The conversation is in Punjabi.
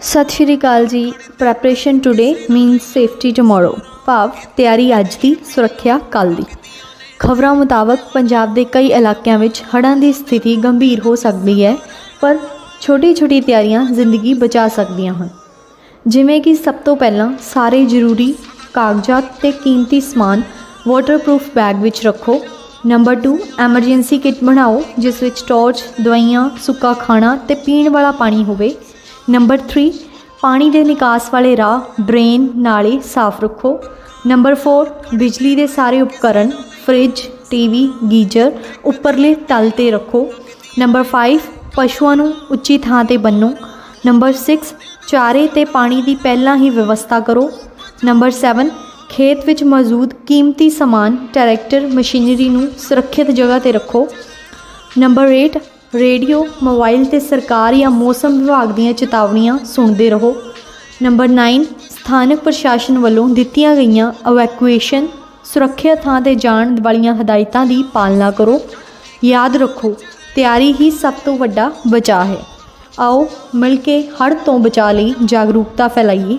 ਸਤਿ ਸ਼੍ਰੀ ਅਕਾਲ ਜੀ। Preparation today means safety tomorrow ਭਾਵ, ਤਿਆਰੀ ਅੱਜ ਦੀ, ਸੁਰੱਖਿਆ ਕੱਲ ਦੀ। ਖਬਰਾਂ ਮੁਤਾਬਕ, ਪੰਜਾਬ ਦੇ ਕਈ ਇਲਾਕਿਆਂ ਵਿੱਚ ਹੜ੍ਹਾਂ ਦੀ ਸਥਿਤੀ ਗੰਭੀਰ ਹੋ ਸਕਦੀ ਹੈ, ਪਰ ਛੋਟੀ-ਛੋਟੀ ਤਿਆਰੀਆਂ ਜ਼ਿੰਦਗੀ ਬਚਾ ਸਕਦੀਆਂ ਹਨ। ਜਿਵੇਂ ਕਿ ਸਭ ਤੋਂ ਪਹਿਲਾਂ ਸਾਰੇ ਜ਼ਰੂਰੀ ਕਾਗਜ਼ਾਤ ਤੇ ਕੀਮਤੀ ਸਮਾਨ ਵਾਟਰਪ੍ਰੂਫ ਬੈਗ ਵਿੱਚ ਰੱਖੋ। ਨੰਬਰ 2 ਐਮਰਜੈਂਸੀ ਕਿਟ ਬਣਾਓ, ਜਿਸ ਵਿੱਚ ਟਾਰਚ ਦਵਾਈਆਂ, ਸੁੱਕਾ ਖਾਣਾ ਤੇ ਪੀਣ ਵਾਲਾ ਪਾਣੀ ਹੋਵੇ। ਨੰਬਰ 3 ਪਾਣੀ ਦੇ ਨਿਕਾਸ ਵਾਲੇ ਰਾਹ ਡਰੇਨ ਨਾਲੇ ਸਾਫ਼ ਰੱਖੋ। ਨੰਬਰ 4 ਬਿਜਲੀ ਦੇ ਸਾਰੇ ਉਪਕਰਨ ਫ੍ਰਿਜ ਟੀਵੀ ਗੀਜ਼ਰ, ਉੱਪਰਲੇ ਤਲ ਤੇ ਰੱਖੋ। ਨੰਬਰ 5 ਪਸ਼ੂਆਂ ਨੂੰ ਉੱਚੀ ਥਾਂ ਤੇ ਬੰਨੋ। ਨੰਬਰ 6 ਚਾਰੇ ਤੇ ਪਾਣੀ ਦੀ ਪਹਿਲਾਂ ਹੀ ਵਿਵਸਥਾ ਕਰੋ। ਨੰਬਰ 7 ਖੇਤ ਵਿੱਚ ਮੌਜੂਦ ਕੀਮਤੀ ਸਮਾਨ, ਟਰੈਕਟਰ, ਮਸ਼ੀਨਰੀ ਨੂੰ ਸੁਰੱਖਿਅਤ ਜਗ੍ਹਾ ਤੇ ਰੱਖੋ। ਨੰਬਰ 8 ਰੇਡੀਓ, ਮੋਬਾਈਲ ਤੇ ਸਰਕਾਰ ਜਾਂ ਮੌਸਮ ਵਿਭਾਗ ਦੀਆਂ ਚੇਤਾਵਨੀਆਂ ਸੁਣਦੇ ਰਹੋ। ਨੰਬਰ 9 ਸਥਾਨਕ ਪ੍ਰਸ਼ਾਸਨ ਵੱਲੋਂ ਦਿੱਤੀਆਂ ਗਈਆਂ ਇਵੈਕੂਏਸ਼ਨ ਸੁਰੱਖਿਅਤ ਥਾਂ ਤੇ ਜਾਣ ਵਾਲੀਆਂ ਹਦਾਇਤਾਂ ਦੀ ਪਾਲਣਾ ਕਰੋ। ਯਾਦ ਰੱਖੋ, ਤਿਆਰੀ ਹੀ ਸਭ ਤੋਂ ਵੱਡਾ ਬਚਾਅ ਹੈ। ਆਓ ਮਿਲ ਕੇ ਹੜ੍ਹ ਤੋਂ ਬਚਾਅ ਲਈ ਜਾਗਰੂਕਤਾ ਫੈਲਾਈਏ।